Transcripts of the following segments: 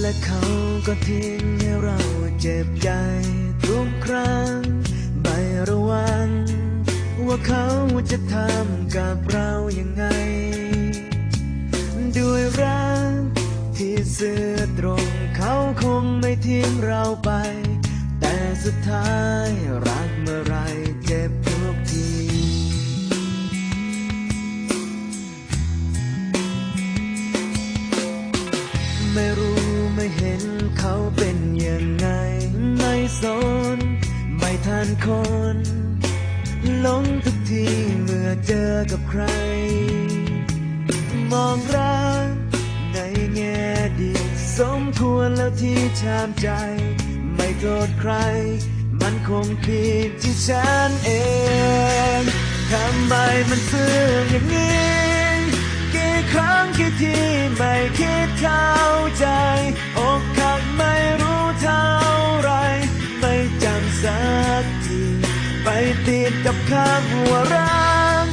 และเขาก็ทิ้งให้เราเจ็บใจทุกครั้งไม่ระวัง ว่าเขาจะทำกับเรายังไง ด้วยรักที่ซื่อตรงเขาคงไม่ทิ้งเราไป แต่สุดท้ายเมื่อ หลงทุกทีเมื่อเจอกับใคร มองรักในแง่ดีสมควรแล้วที่ชามใจ ไม่โทษใคร มันคงผิดที่ฉันเองทำไมมันซื่ออย่างนี้กี่ครั้งกี่ทีไม่คิดเข้า ติดกับคำว่ารัก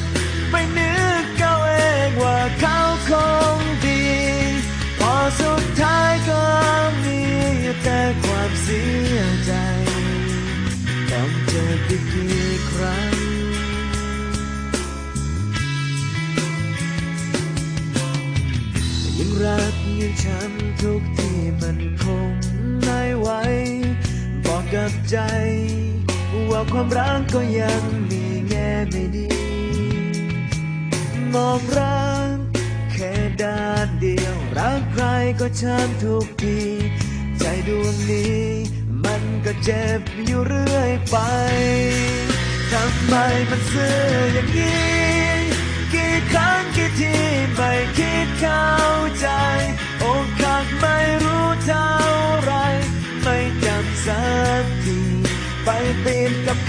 ไปนึกเอาเองว่าเขาคงดี พอสุดท้ายก็มีแต่ความเสียใจต้องเจออีกกี่ครั้งยังรักยังช้ำทุกที่มันคงไม่ไหวบอกกับใจ ว่าความรักก็ยังมีแง่ไม่ดี มองรักแค่ด้านเดียว รักใครก็ช้ำทุกที ใจดวงนี้ มันก็เจ็บอยู่เรื่อยไป ทำไมมันซื่ออย่างนี้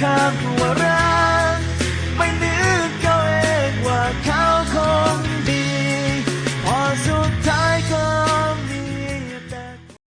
ข้ามว่ารักไม่